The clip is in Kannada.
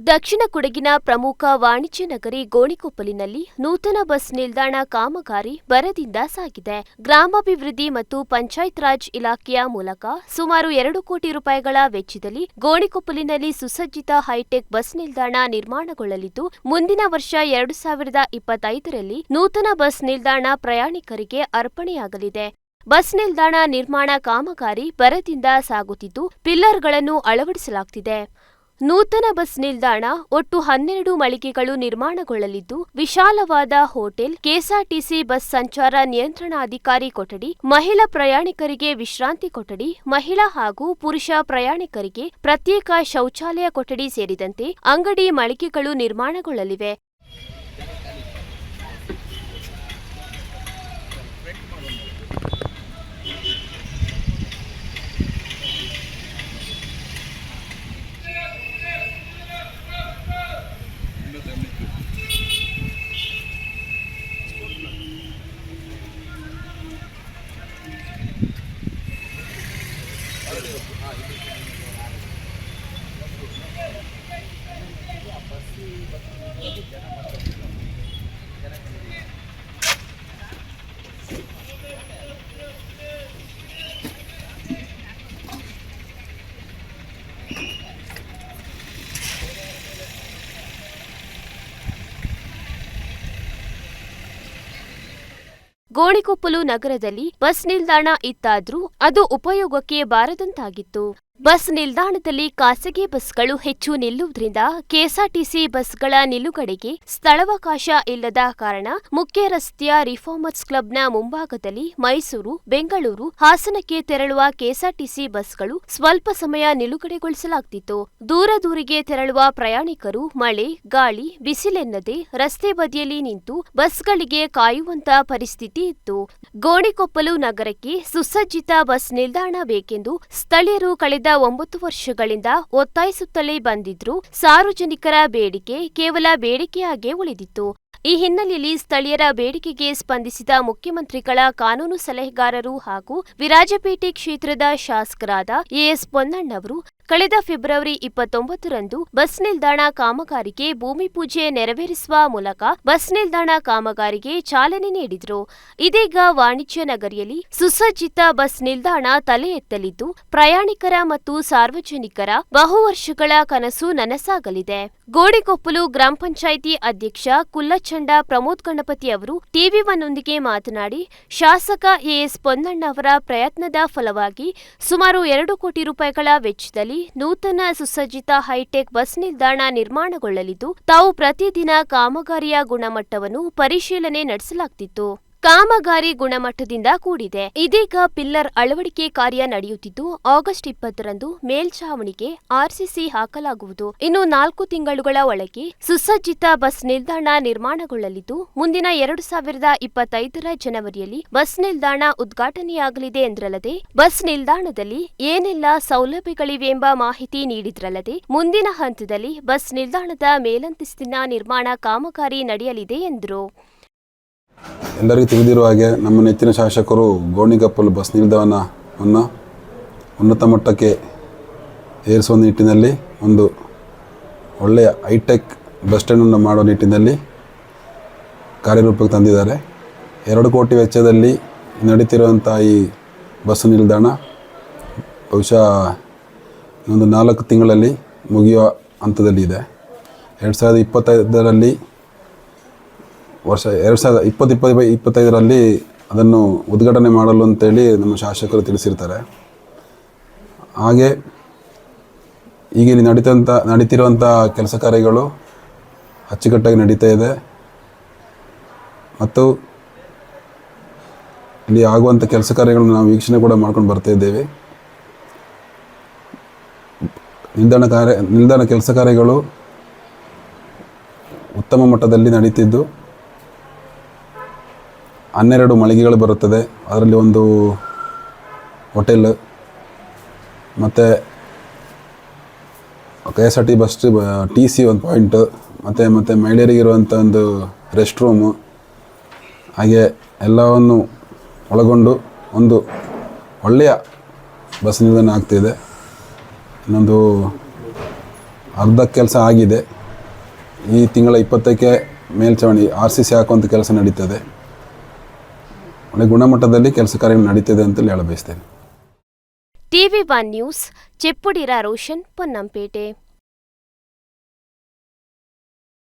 ದಕ್ಷಿಣ ಕೊಡಗಿನ ಪ್ರಮುಖ ವಾಣಿಜ್ಯ ನಗರಿ ಗೋಣಿಕೊಪ್ಪಲಿನಲ್ಲಿ ನೂತನ ಬಸ್ ನಿಲ್ದಾಣ ಕಾಮಗಾರಿ ಬರದಿಂದ ಸಾಗಿದೆ. ಗ್ರಾಮಾಭಿವೃದ್ಧಿ ಮತ್ತು ಪಂಚಾಯತ್ ರಾಜ್ ಇಲಾಖೆಯ ಮೂಲಕ ಸುಮಾರು ಎರಡು ಕೋಟಿ ರೂಪಾಯಿಗಳ ವೆಚ್ಚದಲ್ಲಿ ಗೋಣಿಕೊಪ್ಪಲಿನಲ್ಲಿ ಸುಸಜ್ಜಿತ ಹೈಟೆಕ್ ಬಸ್ ನಿಲ್ದಾಣ ನಿರ್ಮಾಣಗೊಳ್ಳಲಿದ್ದು, ಮುಂದಿನ ವರ್ಷ ಎರಡು ಸಾವಿರದ ಇಪ್ಪತ್ತೈದರಲ್ಲಿ ನೂತನ ಬಸ್ ನಿಲ್ದಾಣ ಪ್ರಯಾಣಿಕರಿಗೆ ಅರ್ಪಣೆಯಾಗಲಿದೆ. ಬಸ್ ನಿಲ್ದಾಣ ನಿರ್ಮಾಣ ಕಾಮಗಾರಿ ಬರದಿಂದ ಸಾಗುತ್ತಿದ್ದು, ಪಿಲ್ಲರ್ಗಳನ್ನು ಅಳವಡಿಸಲಾಗುತ್ತಿದೆ ನೂತನ ಬಸ್ ನಿಲ್ದಾಣ ಒಟ್ಟು ಹನ್ನೆರಡು ಮಳಿಗೆಗಳು ನಿರ್ಮಾಣಗೊಳ್ಳಲಿದ್ದು, ವಿಶಾಲವಾದ ಹೋಟೆಲ್, ಕೆಎಸ್ಆರ್ಟಿಸಿ ಬಸ್ ಸಂಚಾರ ನಿಯಂತ್ರಣಾಧಿಕಾರಿ ಕೊಠಡಿ, ಮಹಿಳಾ ಪ್ರಯಾಣಿಕರಿಗೆ ವಿಶ್ರಾಂತಿ ಕೊಠಡಿ, ಮಹಿಳಾ ಹಾಗೂ ಪುರುಷ ಪ್ರಯಾಣಿಕರಿಗೆ ಪ್ರತ್ಯೇಕ ಶೌಚಾಲಯ ಕೊಠಡಿ ಸೇರಿದಂತೆ ಅಂಗಡಿ ಮಳಿಗೆಗಳು ನಿರ್ಮಾಣಗೊಳ್ಳಲಿವೆ. Yeah. ಗೋಣಿಕೊಪ್ಪಲು ನಗರದಲ್ಲಿ ಬಸ್ ನಿಲ್ದಾಣ ಇತ್ತಾದ್ರೂ ಅದು ಉಪಯೋಗಕ್ಕೆ ಬಾರದಂತಾಗಿತ್ತು. ಬಸ್ ನಿಲ್ದಾಣದಲ್ಲಿ ಖಾಸಗಿ ಬಸ್ಗಳು ಹೆಚ್ಚು ನಿಲ್ಲುವುದರಿಂದ ಕೆಎಸ್ಆರ್ಟಿಸಿ ಬಸ್ಗಳ ನಿಲುಗಡೆಗೆ ಸ್ಥಳಾವಕಾಶ ಇಲ್ಲದ ಕಾರಣ ಮುಖ್ಯ ರಸ್ತೆಯ ರಿಫಾರ್ಮರ್ಸ್ ಕ್ಲಬ್ನ ಮುಂಭಾಗದಲ್ಲಿ ಮೈಸೂರು, ಬೆಂಗಳೂರು ಹಾಸನಕ್ಕೆ ತೆರಳುವ ಕೆಎಸ್ಆರ್ಟಿಸಿ ಬಸ್ಗಳು ಸ್ವಲ್ಪ ಸಮಯ ನಿಲುಗಡೆಗೊಳಿಸಲಾಗ್ತಿತ್ತು. ದೂರ ದೂರಿಗೆ ತೆರಳುವ ಪ್ರಯಾಣಿಕರು ಮಳೆ, ಗಾಳಿ, ಬಿಸಿಲೆನ್ನದೆ ರಸ್ತೆ ಬದಿಯಲ್ಲಿ ನಿಂತು ಬಸ್ಗಳಿಗೆ ಕಾಯುವಂತ ಪರಿಸ್ಥಿತಿ ಇತ್ತು. ಗೋಣಿಕೊಪ್ಪಲು ನಗರಕ್ಕೆ ಸುಸಜ್ಜಿತ ಬಸ್ ನಿಲ್ದಾಣ ಬೇಕೆಂದು ಸ್ಥಳೀಯರು ಕಳೆದ ಒಂಬತ್ತು ವರ್ಷಗಳಿಂದ ಒತ್ತಾಯಿಸುತ್ತಲೇ ಬಂದಿದ್ರು ಸಾರ್ವಜನಿಕರ ಬೇಡಿಕೆ ಕೇವಲ ಬೇಡಿಕೆಯಾಗೇ ಉಳಿದಿತ್ತು. ಈ ಹಿನ್ನೆಲೆಯಲ್ಲಿ ಸ್ಥಳೀಯರ ಬೇಡಿಕೆಗೆ ಸ್ಪಂದಿಸಿದ ಮುಖ್ಯಮಂತ್ರಿಗಳ ಕಾನೂನು ಸಲಹೆಗಾರರು ಹಾಗೂ ವಿರಾಜಪೇಟೆ ಕ್ಷೇತ್ರದ ಶಾಸಕರಾದ ಎಎಸ್ ಪೊನ್ನಣ್ಣವರು ಕಳೆದ ಫೆಬ್ರವರಿ ಇಪ್ಪತ್ತೊಂಬತ್ತರಂದು ಬಸ್ ನಿಲ್ದಾಣ ಕಾಮಗಾರಿಗೆ ಭೂಮಿ ಪೂಜೆ ನೆರವೇರಿಸುವ ಮೂಲಕ ಬಸ್ ನಿಲ್ದಾಣ ಕಾಮಗಾರಿಗೆ ಚಾಲನೆ ನೀಡಿದರು. ಇದೀಗ ವಾಣಿಜ್ಯ ನಗರಿಯಲ್ಲಿ ಸುಸಜ್ಜಿತ ಬಸ್ ನಿಲ್ದಾಣ ತಲೆ ಎತ್ತಲಿದ್ದು, ಪ್ರಯಾಣಿಕರ ಮತ್ತು ಸಾರ್ವಜನಿಕರ ಬಹು ವರ್ಷಗಳ ಕನಸು ನನಸಾಗಲಿದೆ. ಗೋಡಿಕೊಪ್ಪಲು ಗ್ರಾಮ ಪಂಚಾಯಿತಿ ಅಧ್ಯಕ್ಷ ಕುಲ್ಲಚಂಡ ಪ್ರಮೋದ್ ಗಣಪತಿ ಅವರು ಟಿವಿ ಒನ್ನೊಂದಿಗೆ ಮಾತನಾಡಿ, ಶಾಸಕ ಎಎಸ್ ಪೊನ್ನಣ್ಣ ಅವರ ಪ್ರಯತ್ನದ ಫಲವಾಗಿ ಸುಮಾರು ಎರಡು ಕೋಟಿ ರೂಪಾಯಿಗಳ ವೆಚ್ಚದಲ್ಲಿ ನೂತನ ಸುಸಜ್ಜಿತ ಹೈಟೆಕ್ ಬಸ್ ನಿಲ್ದಾಣ ನಿರ್ಮಾಣಗೊಳ್ಳಲಿದ್ದು, ತಾವು ಪ್ರತಿದಿನ ಕಾಮಗಾರಿಯ ಗುಣಮಟ್ಟವನ್ನು ಪರಿಶೀಲನೆ ನಡೆಸಲಾಗುತ್ತಿತ್ತು ಕಾಮಗಾರಿ ಗುಣಮಟ್ಟದಿಂದ ಕೂಡಿದೆ. ಇದೀಗ ಪಿಲ್ಲರ್ ಅಳವಡಿಕೆ ಕಾರ್ಯ ನಡೆಯುತ್ತಿದ್ದು, ಆಗಸ್ಟ್ ಇಪ್ಪತ್ತರಂದು ಮೇಲ್ಛಾವಣಿಗೆ ಆರ್ಸಿಸಿ ಹಾಕಲಾಗುವುದು. ಇನ್ನು ನಾಲ್ಕು ತಿಂಗಳುಗಳ ಒಳಗೆ ಸುಸಜ್ಜಿತ ಬಸ್ ನಿಲ್ದಾಣ ನಿರ್ಮಾಣಗೊಳ್ಳಲಿದ್ದು, ಮುಂದಿನ ಎರಡು ಸಾವಿರದ ಇಪ್ಪತ್ತೈದರ ಜನವರಿಯಲ್ಲಿ ಬಸ್ ನಿಲ್ದಾಣ ಉದ್ಘಾಟನೆಯಾಗಲಿದೆ ಎಂದ್ರಲ್ಲದೆ, ಬಸ್ ನಿಲ್ದಾಣದಲ್ಲಿ ಏನೆಲ್ಲ ಸೌಲಭ್ಯಗಳಿವೆ ಎಂಬ ಮಾಹಿತಿ ನೀಡಿದ್ರಲ್ಲದೆ, ಮುಂದಿನ ಹಂತದಲ್ಲಿ ಬಸ್ ನಿಲ್ದಾಣದ ಮೇಲಂತಸ್ತಿನ ನಿರ್ಮಾಣ ಕಾಮಗಾರಿ ನಡೆಯಲಿದೆ ಎಂದರು. ಎಲ್ಲರಿಗೂ ತಿಳಿದಿರುವ ಹಾಗೆ ನಮ್ಮ ನೆಚ್ಚಿನ ಶಾಸಕರು ಗೋಣಿಗಪ್ಪಲು ಬಸ್ ನಿಲ್ದಾಣವನ್ನು ಉನ್ನತ ಮಟ್ಟಕ್ಕೆ ಏರಿಸುವ ನಿಟ್ಟಿನಲ್ಲಿ ಒಂದು ಒಳ್ಳೆಯ ಹೈಟೆಕ್ ಬಸ್ ಸ್ಟ್ಯಾಂಡನ್ನು ಮಾಡುವ ನಿಟ್ಟಿನಲ್ಲಿ ಕಾರ್ಯರೂಪಕ್ಕೆ ತಂದಿದ್ದಾರೆ. ಎರಡು ಕೋಟಿ ವೆಚ್ಚದಲ್ಲಿ ನಡೀತಿರುವಂಥ ಈ ಬಸ್ ನಿಲ್ದಾಣ ಬಹುಶಃ ಒಂದು ನಾಲ್ಕು ತಿಂಗಳಲ್ಲಿ ಮುಗಿಯುವ ಹಂತದಲ್ಲಿ ಇದೆ ಎರಡು ಸಾವಿರದ ಇಪ್ಪತ್ತೈದರಲ್ಲಿ ವರ್ಷ ಎರಡು ಸಾವಿರದ ಇಪ್ಪತ್ತು ಇಪ್ಪತ್ತು ಇಪ್ಪತ್ತೈದರಲ್ಲಿ ಅದನ್ನು ಉದ್ಘಾಟನೆ ಮಾಡಲು ಅಂತೇಳಿ ನಮ್ಮ ಶಾಸಕರು ತಿಳಿಸಿರ್ತಾರೆ. ಹಾಗೆ ಈಗ ಇಲ್ಲಿ ನಡೀತಂಥ ನಡೀತಿರುವಂಥ ಕೆಲಸ ಕಾರ್ಯಗಳು ಅಚ್ಚುಕಟ್ಟಾಗಿ ನಡೀತಾ ಇದೆ. ಮತ್ತು ಇಲ್ಲಿ ಆಗುವಂಥ ಕೆಲಸ ಕಾರ್ಯಗಳನ್ನು ನಾವು ವೀಕ್ಷಣೆ ಕೂಡ ಮಾಡ್ಕೊಂಡು ಬರ್ತಾ ಇದ್ದೇವೆ. ನಿಲ್ದಾಣ ಕಾರ್ಯ, ನಿಲ್ದಾಣ ಕೆಲಸ ಕಾರ್ಯಗಳು ಉತ್ತಮ ಮಟ್ಟದಲ್ಲಿ ನಡೀತಿದ್ದು. ಹನ್ನೆರಡು ಮಳಿಗೆಗಳು ಬರುತ್ತದೆ. ಅದರಲ್ಲಿ ಒಂದು ಹೋಟೆಲ್, ಮತ್ತು K S R T bus T C ಒಂದು ಪಾಯಿಂಟು ಮತ್ತು ಮತ್ತು ಮಹಿಳೆಯರಿಗಿರುವಂಥ ಒಂದು ರೆಸ್ಟ್ ರೂಮು ಹಾಗೆ ಎಲ್ಲವನ್ನು ಒಳಗೊಂಡು ಒಂದು ಒಳ್ಳೆಯ ಬಸ್ ನಿಲ್ದಾಣ ಆಗ್ತಿದೆ. ಇನ್ನೊಂದು ಅರ್ಧ ಕೆಲಸ ಆಗಿದೆ. ಈ ತಿಂಗಳ ಇಪ್ಪತ್ತಕ್ಕೆ ಮೇಲ್ಚಾವಣಿ ಆರ್ ಸಿ ಸಿ ಹಾಕುವಂಥ ಕೆಲಸ ನಡೀತದೆ. ಒಳ್ಳೆ ಗುಣಮಟ್ಟದಲ್ಲಿ ಕೆಲಸ ಕಾರ್ಯ ನಡೀತಿದೆ ಅಂತ ಹೇಳ ಬಯಸ್ತೇನೆ TV one news Cheppudira Roshan Ponnampete.